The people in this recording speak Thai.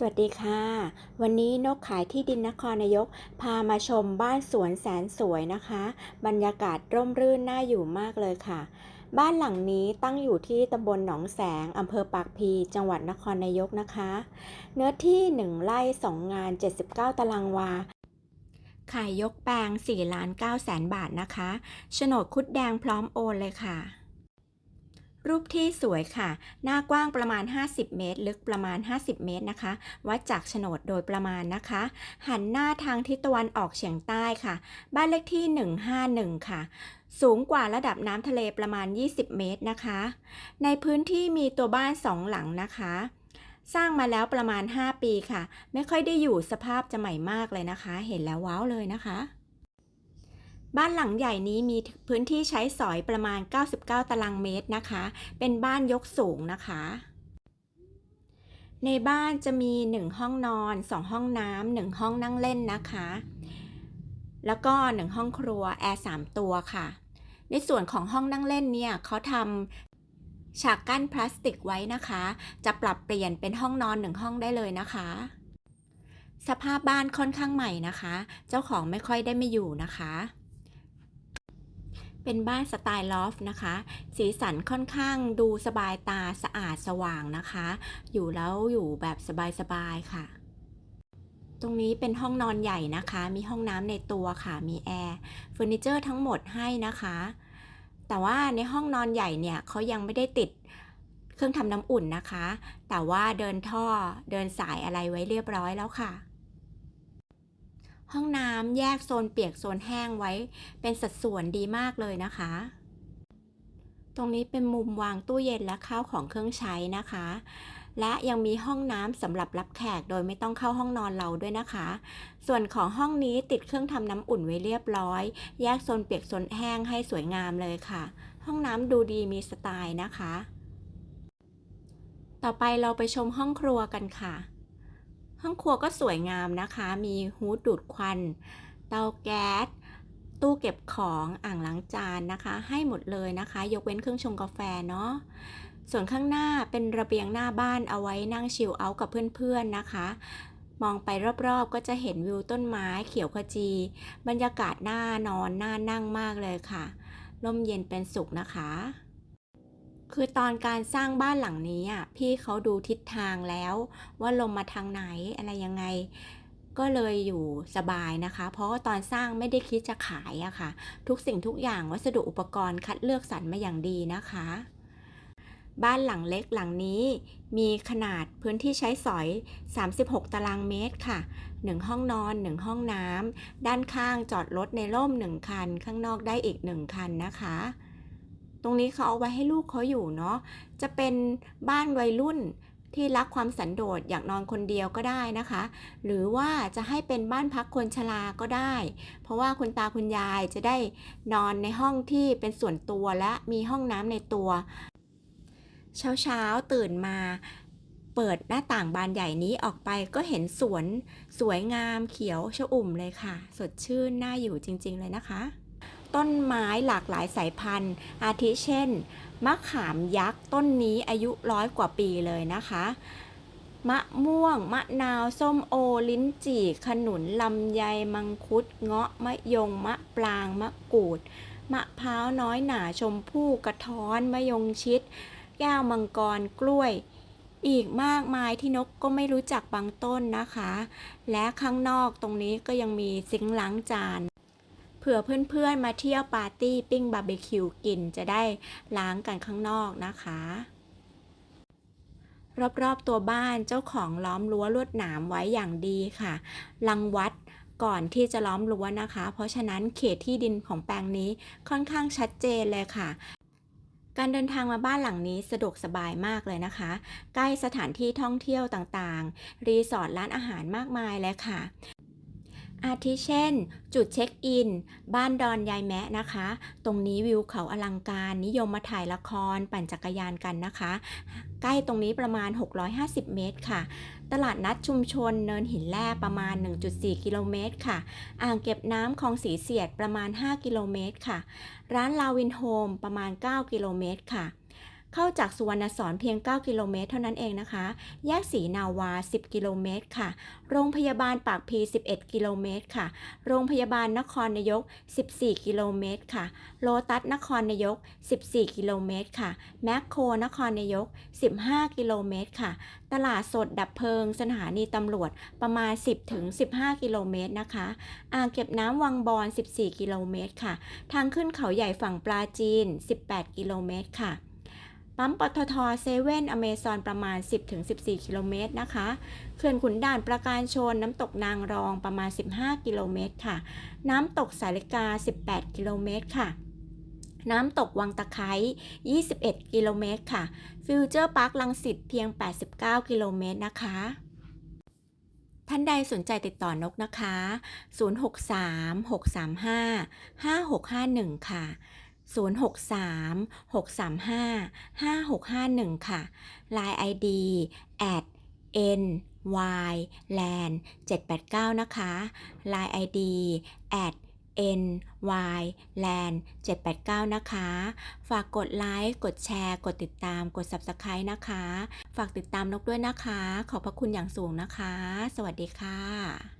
สวัสดีค่ะ วันนี้นกขายที่ดินนครนายก พามาชมบ้านสวนแสนสวยนะคะ บรรยากาศร่มรื่นน่าอยู่มากเลยค่ะ บ้านหลังนี้ตั้งอยู่ที่ตำบลหนองแสงอำเภอปากพี จังหวัดนครนายกนะคะ เนื้อที่ 1ไร่2งาน 79 ตารางวา ขายยกแปลง4ล้าน9แสนบาทนะคะโฉนดคุดแดงพร้อมโอนเลยค่ะ รูปที่สวยค่ะ หน้ากว้างประมาณ 50 เมตร ลึกประมาณ 50 เมตรนะคะ วัดจากโฉนดโดยประมาณนะคะ หันหน้าทางทิศตะวันออกเฉียงใต้ค่ะ บ้านเลขที่ 151 ค่ะสูงกว่าระดับน้ำทะเลประมาณ 20 เมตรนะคะ ในพื้นที่มีตัวบ้าน2หลังนะคะ สร้างมาแล้วประมาณ 5 ปีค่ะ ไม่ค่อยได้อยู่สภาพจะใหม่มากเลยนะคะ เห็นแล้วว้าวเลยนะคะ บ้านหลังใหญ่นี้มีพื้นที่ใช้สอยประมาณ 99 ตารางเมตรนะคะ เป็นบ้านยกสูงนะคะ ในบ้านจะมี 1 ห้องนอน 2 ห้องน้ำ1ห้องนั่งเล่นนะคะ แล้วก็ 1 ห้องครัว แอร์3ตัวค่ะ ในส่วนของห้องนั่งเล่นเนี่ยเขาทำฉากกั้นพลาสติกไว้นะคะ จะปรับเปลี่ยนเป็นห้องนอน 1 ห้องได้เลยนะคะสภาพบ้านค่อนข้างใหม่นะคะ เจ้าของไม่ค่อยได้ไม่อยู่นะคะ เป็นบ้านสไตล์ลอฟ์นะคะ สีสันค่อนข้างดูสบายตาสะอาดสว่างนะคะ อยู่แล้วอยู่แบบสบายๆค่ะ ตรงนี้เป็นห้องนอนใหญ่นะคะ มีห้องน้ำในตัวค่ะ มีแอร์เฟอร์นิเจอร์ทั้งหมดให้นะคะ แต่ว่าในห้องนอนใหญ่เนี่ยเขายังไม่ได้ติดเครื่องทำน้ำอุ่นนะคะ แต่ว่าเดินท่อเดินสายอะไรไว้เรียบร้อยแล้วค่ะ ห้องน้ำแยกโซนเปียกโซนแห้งไว้ เป็นสัดส่วนดีมากเลยนะคะ ตรงนี้เป็นมุมวางตู้เย็นและข้าวของเครื่องใช้นะคะ และยังมีห้องน้ำสำหรับรับแขกโดยไม่ต้องเข้าห้องนอนเราด้วยนะคะ ส่วนของห้องนี้ติดเครื่องทำน้ำอุ่นไว้เรียบร้อย แยกโซนเปียกโซนแห้งให้สวยงามเลยค่ะ ห้องน้ำดูดีมีสไตล์นะคะ ต่อไปเราไปชมห้องครัวกันค่ะ ห้องครัวก็สวยงามนะคะ มีฮูดดูดควัน เตาแก๊ส ตู้เก็บของอ่างล้างจานนะคะ ให้หมดเลยนะคะ ยกเว้นเครื่องชงกาแฟเนาะส่วนข้างหน้าเป็นระเบียงหน้าบ้านเอาไว้นั่งชิลเอาท์กับเพื่อนๆนะคะ มองไปรอบๆ ก็จะเห็นวิวต้นไม้เขียวขจี บรรยากาศหน่านอนหน่านั่งมากเลยค่ะร่มเย็นเป็นสุขนะคะ คือตอนการสร้างบ้านหลังนี้อะพี่เขาดูทิศทางแล้ว ว่าลมมาทางไหนอะไรยังไง ก็เลยอยู่สบายนะคะ เพราะว่าตอนสร้างไม่ได้คิดจะขายอะค่ะ ทุกสิ่งทุกอย่างวัสดุอุปกรณ์คัดเลือกสรรมาอย่างดีนะคะ บ้านหลังเล็กหลังนี้มีขนาดพื้นที่ใช้สอย 36 ตารางเมตรค่ะ 1 ห้องนอน 1 ห้องน้ำด้านข้างจอดรถในร่ม 1 คัน ข้างนอกได้อีก 1 คันนะคะ รงนี้เขาเอาไว้ให้ลูกเขาอยู่เนาะจะเป็นบ้านวัยรุ่นที่รักความสันโดษอยากนอนคนเดียวก็ได้นะคะ หรือว่าจะให้เป็นบ้านพักคนชราก็ได้ เพราะว่าคุณตาคุณยายจะได้นอนในห้องที่เป็นส่วนตัวและมีห้องน้ำในตัว เช้าเช้าๆตื่นมา เปิดหน้าต่างบานใหญ่นี้ออกไปก็เห็นสวน สวยงามเขียวชอุ่มเลยค่ะ สดชื่นน่าอยู่จริง ๆ เลยนะคะ ต้นไม้หลากหลายสายพันธุ์ อาทิเช่น มะขามยักษ์ต้นนี้อายุร้อยกว่าปีเลยนะคะ มะม่วง มะนาว ส้มโอ ลิ้นจี่ ขนุน ลำไย มังคุด เงาะ มะยง มะปราง มะกรูด มะพร้าวน้อยหนาชมพู่กระท้อน มะยงชิด แก้วมังกร กล้วยอีกมากมายที่นกก็ไม่รู้จักบางต้นนะคะ และข้างนอกตรงนี้ก็ยังมีซิงล้างจาน เผื่อเพื่อนๆมาเที่ยวปาร์ตี้ปิ้งบาร์บีคิวกินจะได้ล้างกันข้างนอกนะคะ รอบๆตัวบ้านเจ้าของล้อมรั้วลวดหนามไว้อย่างดีค่ะรังวัดก่อนที่จะล้อมรั้วนะคะ เพราะฉะนั้นเขตที่ดินของแปลงนี้ค่อนข้างชัดเจนเลยค่ะ การเดินทางมาบ้านหลังนี้สะดวกสบายมากเลยนะคะ ใกล้สถานที่ท่องเที่ยวต่างๆ รีสอร์ทร้านอาหารมากมายเลยค่ะ อาทิเช่น จุดเช็คอิน บ้านดอนยายแมะนะคะ ตรงนี้วิวเขาอลังการนิยมมาถ่ายละครปั่นจักรยานกันนะคะ ใกล้ตรงนี้ประมาณ 650 เมตรค่ะ ตลาดนัดชุมชนเนินหินแร่ประมาณ 1.4 กิโลเมตรค่ะ อ่างเก็บน้ำคลองสีเสียดประมาณ 5 กิโลเมตรค่ะ ร้านลาวินโฮมประมาณ 9 กิโลเมตรค่ะ เข้าจากสุวรรณสอนเพียง 9 กิโลเมตรเท่านั้นเองนะคะ แยกศรีนาวา 10 กิโลเมตรค่ะ โรงพยาบาลปากพี 11 กิโลเมตรค่ะ โรงพยาบาลนครนายก 14 กิโลเมตรค่ะ โลตัสนครนายก 14 กิโลเมตรค่ะ แมคโครนครนายก 15 กิโลเมตรค่ะ ตลาดสดดับเพลิง สถานีตำรวจประมาณ 10ถึง15 กิโลเมตรนะคะ อ่างเก็บน้ำวังบอน 14 กิโลเมตรค่ะ ทางขึ้นเขาใหญ่ฝั่งปลาจีน 18 กิโลเมตรค่ะ ปั๊มปตทเซเว่นอเมซอนประมาณ 10-14 กิโลเมตรนะคะเขื่อนขุนด่านประการชนน้ำตกนางรองประมาณ 15 กิโลเมตรค่ะ น้ำตกสาลิกา 18 กิโลเมตรค่ะน้ำตกวังตะไคร้21 กิโลเมตรค่ะ ฟิวเจอร์พาร์คลังสิตเพียง 89 กิโลเมตรนะคะ ท่านใดสนใจติดต่อนกนะคะ 063 635 5651 ค่ะ 063 635 5651 ค่ะ Line ID at n y land 789 นะคะ Line ID at n y land 789 นะคะ ฝากกดไลค์ กดแชร์ กดติดตาม กด Subscribe นะคะ ฝากติดตามนกด้วยนะคะ ขอบพระคุณอย่างสูงนะคะ สวัสดีค่ะ